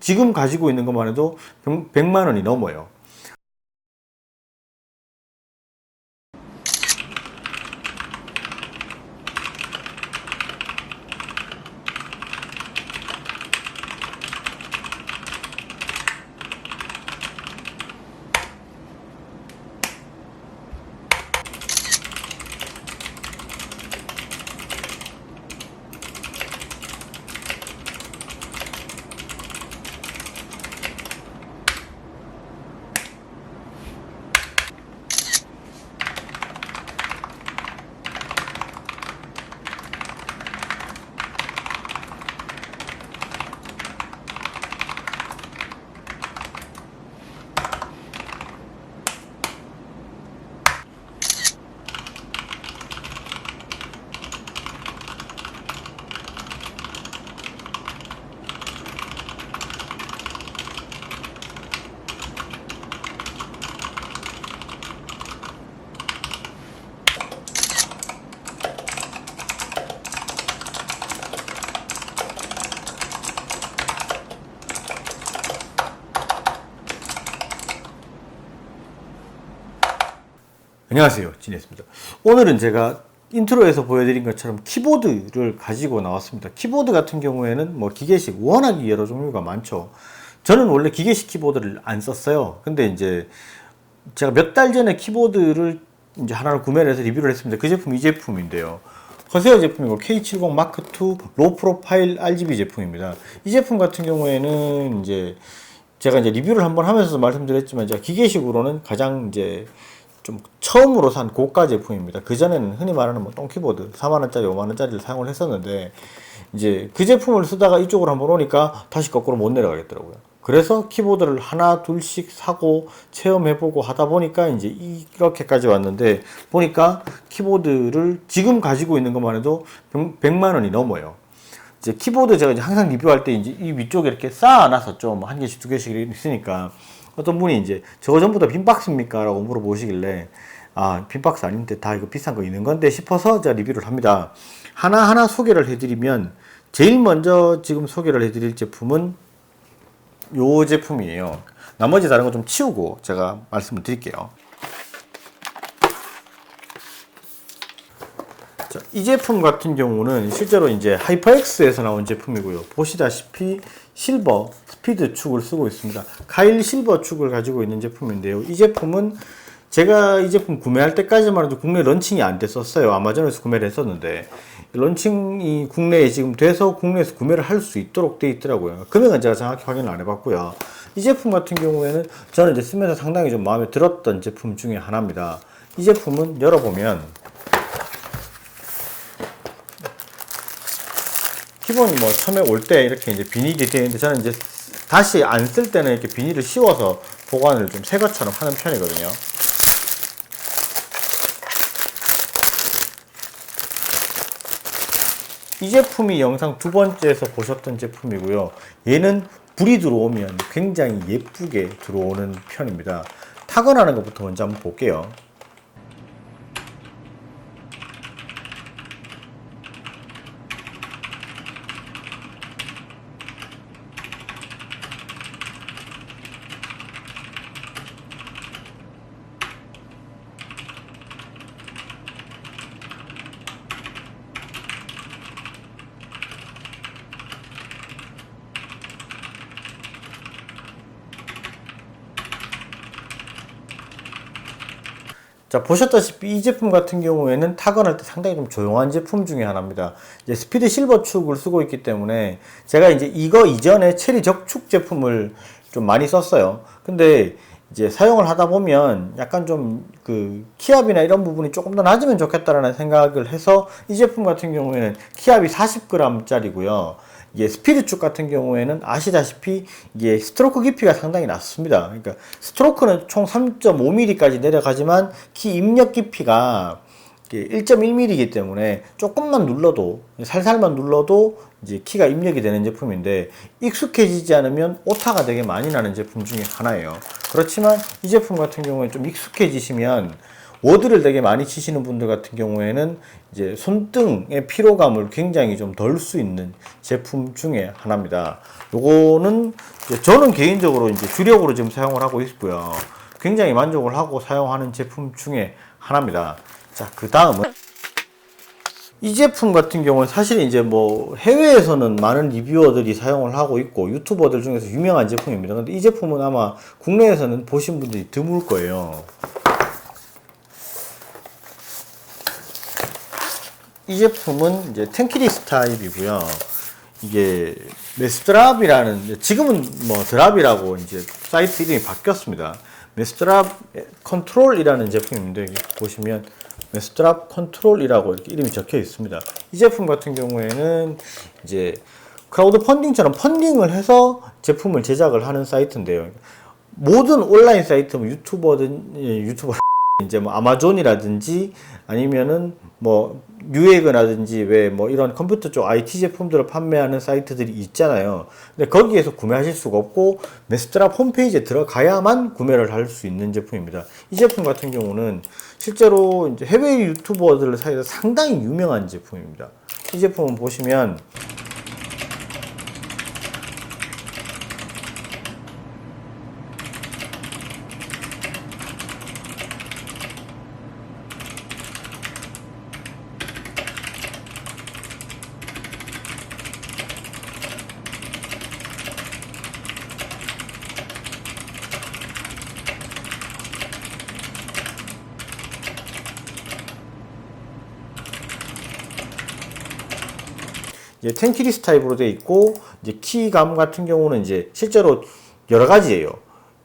지금 가지고 있는 것만 해도 100만 원이 넘어요. 안녕하세요. 진했습니다. 오늘은 제가 인트로에서 보여드린 것처럼 키보드를 가지고 나왔습니다. 키보드 같은 경우에는 뭐 기계식 워낙 여러 종류가 많죠. 저는 원래 기계식 키보드를 안 썼어요. 근데 이제 제가 몇 달 전에 키보드를 이제 하나를 구매를 해서 리뷰를 했습니다. 그 제품 이 제품인데요. 커세어 제품이고 K70 마크 2 로우 프로파일 RGB 제품입니다. 이 제품 같은 경우에는 이제 제가 이제 리뷰를 한번 하면서 말씀드렸지만 제가 기계식으로는 가장 이제 좀 처음으로 산 고가 제품입니다. 그 전에는 흔히 말하는 뭐 똥키보드 4만 원짜리, 5만 원짜리를 사용을 했었는데 이제 그 제품을 쓰다가 이쪽으로 한번 오니까 다시 거꾸로 못 내려가겠더라고요. 그래서 키보드를 하나 둘씩 사고 체험해보고 하다 보니까 이제 이렇게까지 왔는데 보니까 키보드를 지금 가지고 있는 것만 해도 100만 원이 넘어요. 이제 키보드 제가 이제 항상 리뷰할 때 이제 이 위쪽에 이렇게 쌓아놨었죠. 뭐 한 개씩 두 개씩 있으니까 어떤 분이 이제 저거 전부 다 빈박스입니까? 라고 물어보시길래 아 빈박스 아닌데 다 이거 비싼 거 있는 건데 싶어서 제가 리뷰를 합니다. 하나하나 소개를 해드리면 제일 먼저 지금 소개를 해드릴 제품은 요 제품이에요. 나머지 다른 거 좀 치우고 제가 말씀을 드릴게요. 자, 이 제품 같은 경우는 실제로 이제 하이퍼엑스에서 나온 제품이고요. 보시다시피 실버 스피드 축을 쓰고 있습니다. 카일 실버 축을 가지고 있는 제품인데요. 이 제품은 제가 이 제품 구매할 때까지만 해도 국내 런칭이 안 됐었어요. 아마존에서 구매를 했었는데 런칭이 국내에 지금 돼서 국내에서 구매를 할 수 있도록 돼 있더라고요. 금액은 제가 정확히 확인을 안 해봤고요. 이 제품 같은 경우에는 저는 이제 쓰면서 상당히 좀 마음에 들었던 제품 중에 하나입니다. 이 제품은 열어보면 기본이 뭐 처음에 올 때 이렇게 이제 비닐이 되어 있는데 저는 이제 다시 안 쓸 때는 이렇게 비닐을 씌워서 보관을 좀 새 것처럼 하는 편이거든요. 이 제품이 영상 두 번째에서 보셨던 제품이고요. 얘는 불이 들어오면 굉장히 예쁘게 들어오는 편입니다. 타건하는 것부터 먼저 한번 볼게요. 자, 보셨다시피 이 제품 같은 경우에는 타건할 때 상당히 좀 조용한 제품 중에 하나입니다. 이제 스피드 실버 축을 쓰고 있기 때문에 제가 이제 이거 이전에 체리 적축 제품을 좀 많이 썼어요. 근데 이제 사용을 하다 보면 약간 좀 그 키압이나 이런 부분이 조금 더 낮으면 좋겠다라는 생각을 해서 이 제품 같은 경우에는 키압이 40g짜리고요. 이게 스피드 축 같은 경우에는 아시다시피 이게 스트로크 깊이가 상당히 낮습니다. 그러니까 스트로크는 총 3.5mm까지 내려가지만 키 입력 깊이가 1.1mm이기 때문에 조금만 눌러도 살살만 눌러도 이제 키가 입력이 되는 제품인데 익숙해지지 않으면 오타가 되게 많이 나는 제품 중에 하나예요. 그렇지만 이 제품 같은 경우에 좀 익숙해지시면 워드를 되게 많이 치시는 분들 같은 경우에는 이제 손등의 피로감을 굉장히 좀 덜 수 있는 제품 중에 하나입니다. 요거는 저는 개인적으로 이제 주력으로 지금 사용을 하고 있고요. 굉장히 만족을 하고 사용하는 제품 중에 하나입니다. 자, 그 다음은 이 제품 같은 경우는 사실 이제 뭐 해외에서는 많은 리뷰어들이 사용을 하고 있고 유튜버들 중에서 유명한 제품입니다. 근데 이 제품은 아마 국내에서는 보신 분들이 드물 거예요. 이 제품은 이제 텐키리스 타입이고요. 이게 메스드랍이라는 지금은 뭐 드랍이라고 이제 사이트 이름이 바뀌었습니다. 메스드랍 컨트롤이라는 제품인데 보시면 메스드랍 컨트롤이라고 이렇게 이름이 적혀 있습니다. 이 제품 같은 경우에는 이제 크라우드 펀딩처럼 펀딩을 해서 제품을 제작을 하는 사이트인데요. 모든 온라인 사이트 뭐 유튜버든 예, 유튜버 이제 뭐 아마존이라든지 아니면은 뭐 뉴에그라든지 왜 뭐 이런 컴퓨터 쪽 IT 제품들을 판매하는 사이트들이 있잖아요. 근데 거기에서 구매하실 수가 없고 메스트랍 홈페이지에 들어가야만 구매를 할 수 있는 제품입니다. 이 제품 같은 경우는 실제로 이제 해외 유튜버들 사이에서 상당히 유명한 제품입니다. 이 제품은 보시면 이제 텐키리스 타입으로 되어 있고 이제 키감 같은 경우는 이제 실제로 여러 가지예요.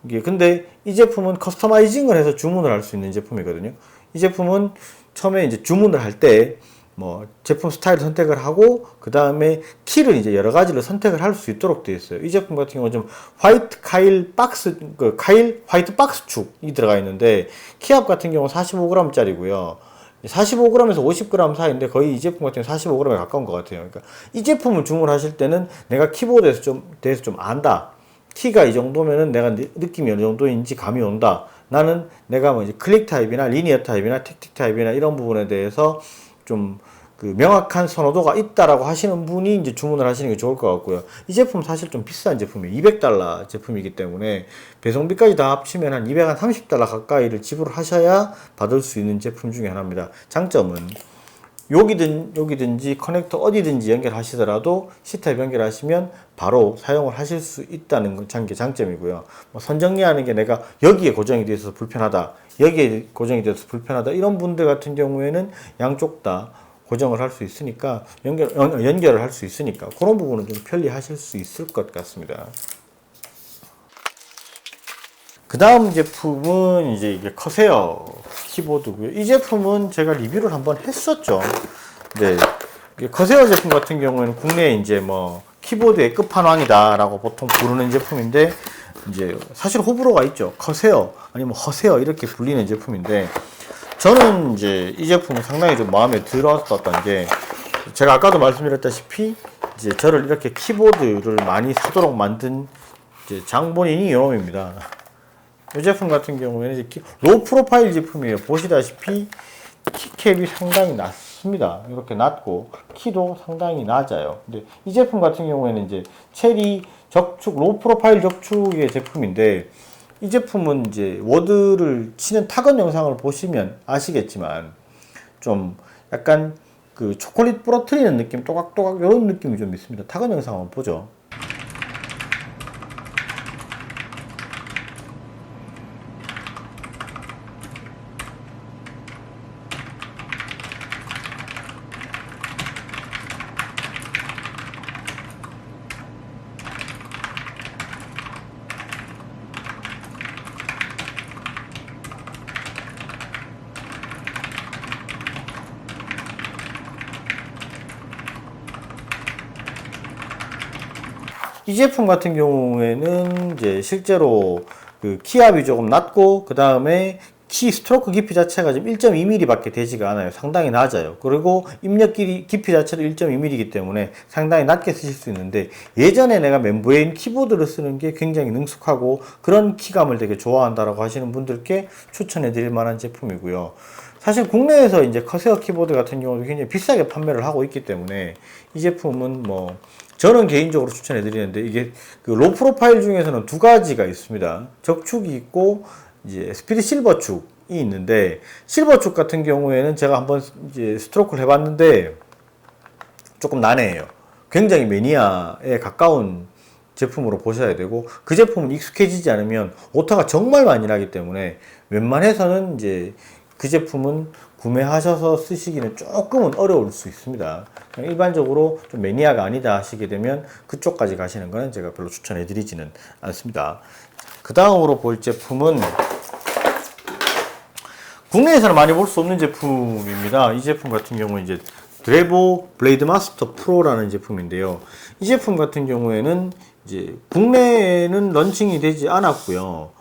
이게 근데 이 제품은 커스터마이징을 해서 주문을 할 수 있는 제품이거든요. 이 제품은 처음에 이제 주문을 할 때 뭐 제품 스타일 선택을 하고 그 다음에 키를 이제 여러 가지를 선택을 할 수 있도록 되어 있어요. 이 제품 같은 경우는 좀 화이트 카일 박스 그 카일 화이트 박스 축이 들어가 있는데 키압 같은 경우 45g짜리고요. 45g에서 50g 사이인데 거의 이 제품 같은 경우 45g에 가까운 것 같아요. 그러니까 이 제품을 주문하실 때는 내가 키보드에서 좀 대해서 좀 안다. 키가 이 정도면은 내가 느- 느낌이 어느 정도인지 감이 온다. 나는 내가 뭐 이제 클릭 타입이나 리니어 타입이나 택틱 타입이나 이런 부분에 대해서 좀 그 명확한 선호도가 있다라고 하시는 분이 이제 주문을 하시는 게 좋을 것 같고요. 이 제품 사실 좀 비싼 제품이에요. 200달러 제품이기 때문에 배송비까지 다 합치면 한 230달러 가까이를 지불하셔야 받을 수 있는 제품 중에 하나입니다. 장점은 여기든 여기든지 커넥터 어디든지 연결하시더라도 C타입 연결하시면 바로 사용을 하실 수 있다는 건 장게 장점이고요. 뭐 선정리하는 게 내가 여기에 고정이 되어 있어서 불편하다, 여기에 고정이 되어서 불편하다 이런 분들 같은 경우에는 양쪽 다 고정을 할 수 있으니까 연결 연- 연결을 할 수 있으니까 그런 부분은 좀 편리하실 수 있을 것 같습니다. 그 다음 제품은 이제 이게 커세어 키보드고요. 이 제품은 제가 리뷰를 한번 했었죠. 네. 커세어 제품 같은 경우에는 국내에 이제 뭐 키보드의 끝판왕이다라고 보통 부르는 제품인데 이제 사실 호불호가 있죠. 커세어 아니면 허세어 이렇게 불리는 제품인데 저는 이제 이 제품은 상당히 좀 마음에 들었었던 게 제가 아까도 말씀드렸다시피 이제 저를 이렇게 키보드를 많이 사도록 만든 장본인이 이놈입니다. 이 제품 같은 경우에는 이제 키- 로우 프로파일 제품이에요. 보시다시피 키캡이 상당히 낮습니다. 이렇게 낮고 키도 상당히 낮아요. 근데 이 제품 같은 경우에는 이제 체리 적축 로우 프로파일 적축의 제품인데 이 제품은 이제 워드를 치는 타건 영상을 보시면 아시겠지만 좀 약간 그 초콜릿 부러뜨리는 느낌 또각또각 이런 느낌이 좀 있습니다. 타건 영상 한번 보죠. 이 제품 같은 경우에는 이제 실제로 그 키압이 조금 낮고 그 다음에 키 스트로크 깊이 자체가 지금 1.2mm밖에 되지가 않아요. 상당히 낮아요. 그리고 입력 길이, 깊이 자체도 1.2mm이기 때문에 상당히 낮게 쓰실 수 있는데 예전에 내가 멤브레인 키보드를 쓰는 게 굉장히 능숙하고 그런 키감을 되게 좋아한다라고 하시는 분들께 추천해 드릴 만한 제품이고요. 사실 국내에서 이제 커세어 키보드 같은 경우도 굉장히 비싸게 판매를 하고 있기 때문에 이 제품은 뭐 저는 개인적으로 추천해 드리는데 이게 그 로 프로파일 중에서는 두 가지가 있습니다. 적축이 있고 이제 스피드 실버 축이 있는데 실버 축 같은 경우에는 제가 한번 이제 스트로크를 해봤는데 조금 난해해요. 굉장히 매니아에 가까운 제품으로 보셔야 되고 그 제품은 익숙해지지 않으면 오타가 정말 많이 나기 때문에 웬만해서는 이제 그 제품은 구매하셔서 쓰시기는 조금은 어려울 수 있습니다. 일반적으로 좀 매니아가 아니다 하시게 되면 그쪽까지 가시는 거는 제가 별로 추천해 드리지는 않습니다. 그 다음으로 볼 제품은 국내에서는 많이 볼 수 없는 제품입니다. 이 제품 같은 경우는 이제 드레보 블레이드 마스터 프로라는 제품인데요. 이 제품 같은 경우에는 이제 국내에는 런칭이 되지 않았고요.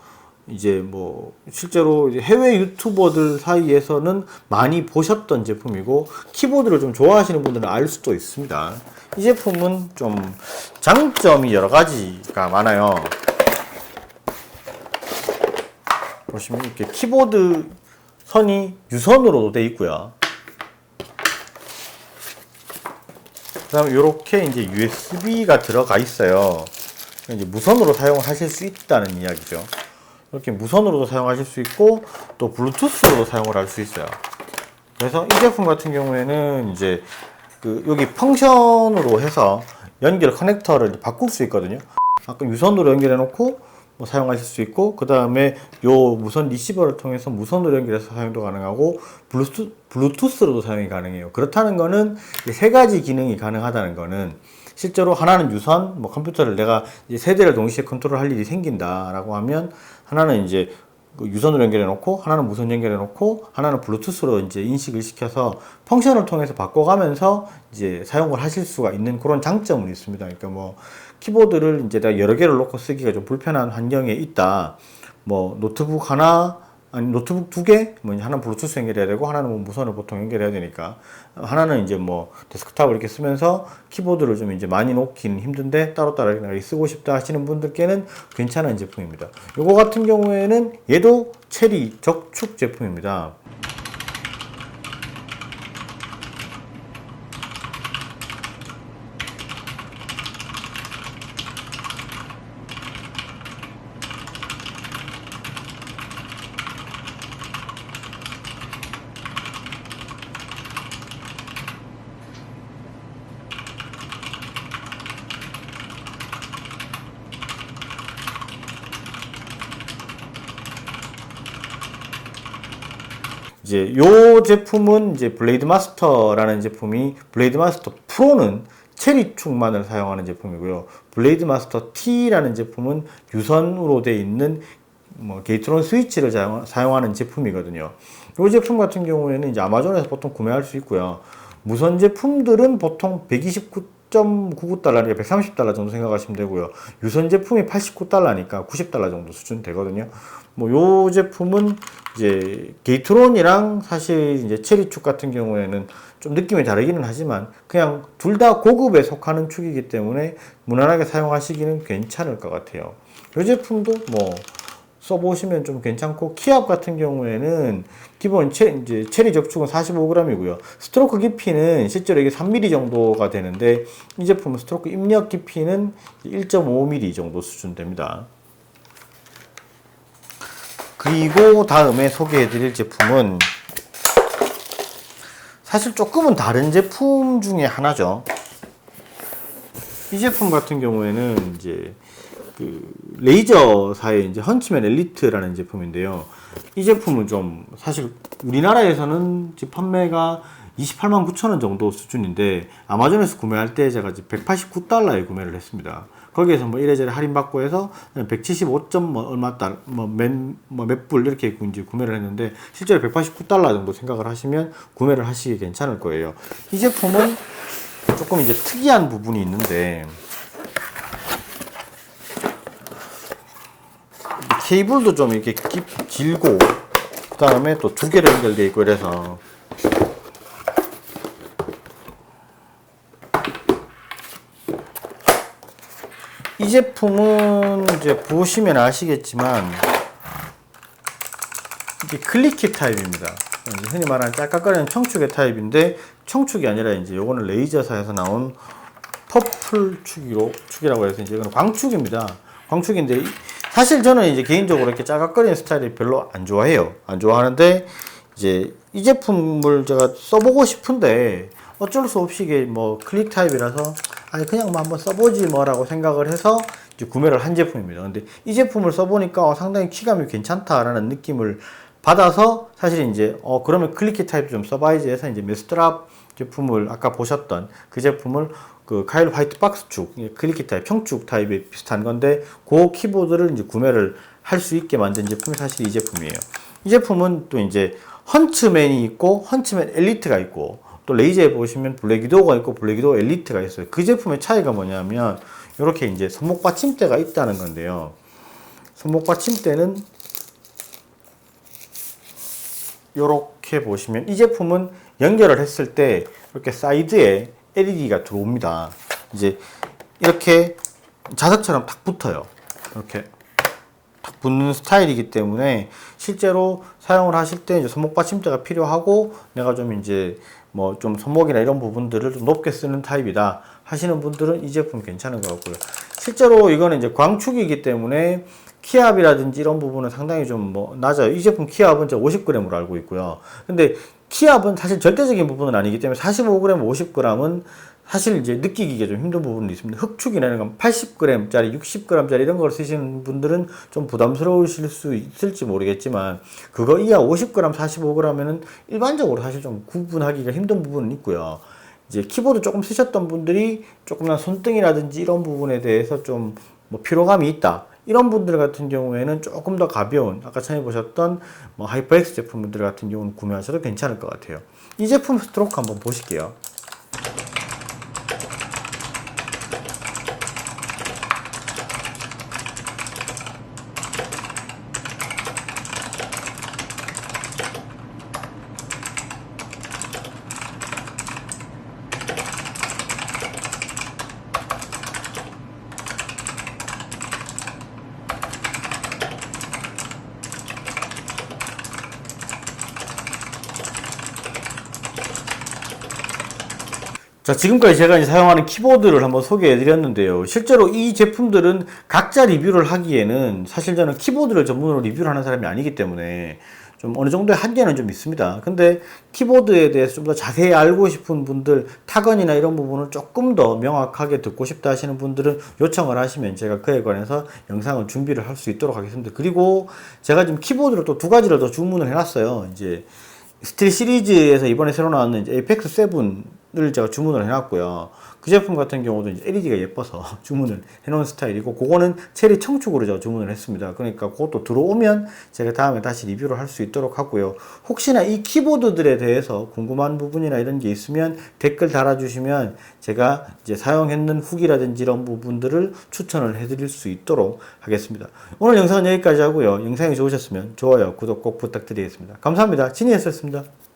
이제 뭐 실제로 이제 해외 유튜버들 사이에서는 많이 보셨던 제품이고 키보드를 좀 좋아하시는 분들은 알 수도 있습니다. 이 제품은 좀 장점이 여러 가지가 많아요. 보시면 이렇게 키보드 선이 유선으로도 돼 있고요. 그다음에 이렇게 이제 USB가 들어가 있어요. 이제 무선으로 사용을 하실 수 있다는 이야기죠. 이렇게 무선으로도 사용하실 수 있고 또 블루투스로도 사용을 할 수 있어요. 그래서 이 제품 같은 경우에는 이제 그 여기 펑션으로 해서 연결 커넥터를 바꿀 수 있거든요. 아까 유선으로 연결해 놓고 뭐 사용하실 수 있고 그 다음에 요 무선 리시버를 통해서 무선으로 연결해서 사용도 가능하고 블루투, 블루투스로도 사용이 가능해요. 그렇다는 거는 이세 가지 기능이 가능하다는 거는 실제로 하나는 유선, 뭐 컴퓨터를 내가 이제 세 대를 동시에 컨트롤할 일이 생긴다라고 하면 하나는 이제 그 유선으로 연결해 놓고 하나는 무선 연결해 놓고 하나는 블루투스로 이제 인식을 시켜서 펑션을 통해서 바꿔가면서 이제 사용을 하실 수가 있는 그런 장점은 있습니다. 그러니까 뭐 키보드를 이제 내가 여러 개를 놓고 쓰기가 좀 불편한 환경에 있다. 뭐 노트북 하나 아니 노트북 두 개, 뭐 하나는 블루투스 연결해야 되고 하나는 뭐 무선을 보통 연결해야 되니까 하나는 이제 뭐 데스크탑을 이렇게 쓰면서 키보드를 좀 이제 많이 놓기는 힘든데 따로따로 이렇게 쓰고 싶다 하시는 분들께는 괜찮은 제품입니다. 요거 같은 경우에는 얘도 체리 적축 제품입니다. 이제 요 제품은 이제 블레이드 마스터라는 제품이 블레이드 마스터 프로는 체리 축만을 사용하는 제품이고요. 블레이드 마스터 T라는 제품은 유선으로 돼 있는 뭐 게이트론 스위치를 사용- 사용하는 제품이거든요. 이 제품 같은 경우에는 이제 아마존에서 보통 구매할 수 있고요. 무선 제품들은 보통 129.99달러니까 130달러 정도 생각하시면 되고요. 유선 제품이 89달러니까 90달러 정도 수준 되거든요. 뭐 요 제품은 이제 게이트론이랑 사실 이제 체리 축 같은 경우에는 좀 느낌이 다르기는 하지만 그냥 둘 다 고급에 속하는 축이기 때문에 무난하게 사용하시기는 괜찮을 것 같아요. 이 제품도 뭐 써보시면 좀 괜찮고 키압 같은 경우에는 기본 체, 이제 체리 적축은 45g이고요. 스트로크 깊이는 실제로 이게 3mm 정도가 되는데 이 제품은 스트로크 입력 깊이는 1.5mm 정도 수준 됩니다. 그리고 다음에 소개해드릴 제품은 사실 조금은 다른 제품 중에 하나죠. 이 제품 같은 경우에는 이제 그 레이저사의 이제 헌츠맨 엘리트라는 제품인데요. 이 제품은 좀 사실 우리나라에서는 판매가 28만 9천 원 정도 수준인데 아마존에서 구매할 때 제가 189달러에 구매를 했습니다. 거기에서 뭐 이래저래 할인 받고 해서 175점 뭐 얼마 달, 뭐몇몇 불 이렇게 이제 구매를 했는데 실제로 189달러 정도 생각을 하시면 구매를 하시기 괜찮을 거예요. 이 제품은 조금 이제 특이한 부분이 있는데 케이블도 좀 이렇게 깊, 길고 그 다음에 또 두 개로 연결되어 있고 이래서 이 제품은 이제 보시면 아시겠지만 이게 클리키 타입입니다. 흔히 말하는 짤깍거리는 청축의 타입인데 청축이 아니라 이제 요거는 레이저사에서 나온 퍼플 축이라고 해서 이제 이거는 광축입니다. 광축인데 이- 사실 저는 이제 개인적으로 이렇게 짜각거리는 스타일이 별로 안 좋아해요. 안 좋아하는데 이제 이 제품을 제가 써보고 싶은데 어쩔 수 없이 이게 뭐 클릭 타입이라서 아니 그냥 뭐 한번 써보지 뭐라고 생각을 해서 이제 구매를 한 제품입니다. 근데 이 제품을 써보니까 어, 상당히 키감이 괜찮다라는 느낌을 받아서 사실 이제 어 그러면 클리키 타입 좀 써봐야지 해서 이제 메스트랍 제품을 아까 보셨던 그 제품을 그 카일 화이트 박스 축 예, 클리키 타입 형축 타입이 비슷한 건데 그 키보드를 이제 구매를 할 수 있게 만든 제품이 사실 이 제품이에요. 이 제품은 또 이제 헌츠맨이 있고 헌츠맨 엘리트가 있고 또 레이저에 보시면 블랙 위도우가 있고 블랙 위도우 엘리트가 있어요. 그 제품의 차이가 뭐냐면 이렇게 이제 손목 받침대가 있다는 건데요. 손목 받침대는 이렇게 보시면 이 제품은 연결을 했을 때 이렇게 사이드에 LED가 들어옵니다. 이제 이렇게 자석처럼 탁 붙어요. 이렇게 탁 붙는 스타일이기 때문에 실제로 사용을 하실 때 이제 손목 받침대가 필요하고 내가 좀 이제 뭐 좀 손목이나 이런 부분들을 좀 높게 쓰는 타입이다 하시는 분들은 이 제품 괜찮은 것 같고요. 실제로 이거는 이제 광축이기 때문에 키압이라든지 이런 부분은 상당히 좀 뭐 낮아요. 이 제품 키압은 제가 50g으로 알고 있고요. 근데 키압은 사실 절대적인 부분은 아니기 때문에 45g, 50g은 사실 이제 느끼기가 좀 힘든 부분이 있습니다. 흑축이나 이런 건 80g짜리, 60g짜리 이런 걸 쓰시는 분들은 좀 부담스러우실 수 있을지 모르겠지만 그거 이하 50g, 45g면은 일반적으로 사실 좀 구분하기가 힘든 부분은 있고요. 이제 키보드 조금 쓰셨던 분들이 조금만 손등이라든지 이런 부분에 대해서 좀 뭐 피로감이 있다. 이런 분들 같은 경우에는 조금 더 가벼운 아까 전에 보셨던 뭐 하이퍼엑스 제품들 같은 경우는 구매하셔도 괜찮을 것 같아요. 이 제품 스트로크 한번 보실게요. 자, 지금까지 제가 이제 사용하는 키보드를 한번 소개해 드렸는데요. 실제로 이 제품들은 각자 리뷰를 하기에는 사실 저는 키보드를 전문으로 리뷰를 하는 사람이 아니기 때문에 좀 어느 정도의 한계는 좀 있습니다. 근데 키보드에 대해서 좀 더 자세히 알고 싶은 분들, 타건이나 이런 부분을 조금 더 명확하게 듣고 싶다 하시는 분들은 요청을 하시면 제가 그에 관해서 영상을 준비를 할 수 있도록 하겠습니다. 그리고 제가 지금 키보드를 또 두 가지를 더 주문을 해놨어요. 이제 스틸 시리즈에서 이번에 새로 나왔는 에이펙스 7 을 제가 주문을 해놨고요. 그 제품 같은 경우도 이제 LED가 예뻐서 주문을 해놓은 스타일이고, 그거는 체리 청축으로 제가 주문을 했습니다. 그러니까 그것도 들어오면 제가 다음에 다시 리뷰를 할 수 있도록 하고요. 혹시나 이 키보드들에 대해서 궁금한 부분이나 이런 게 있으면 댓글 달아주시면 제가 이제 사용했는 후기라든지 이런 부분들을 추천을 해드릴 수 있도록 하겠습니다. 오늘 영상은 여기까지 하고요. 영상이 좋으셨으면 좋아요, 구독 꼭 부탁드리겠습니다. 감사합니다. 진이었습니다.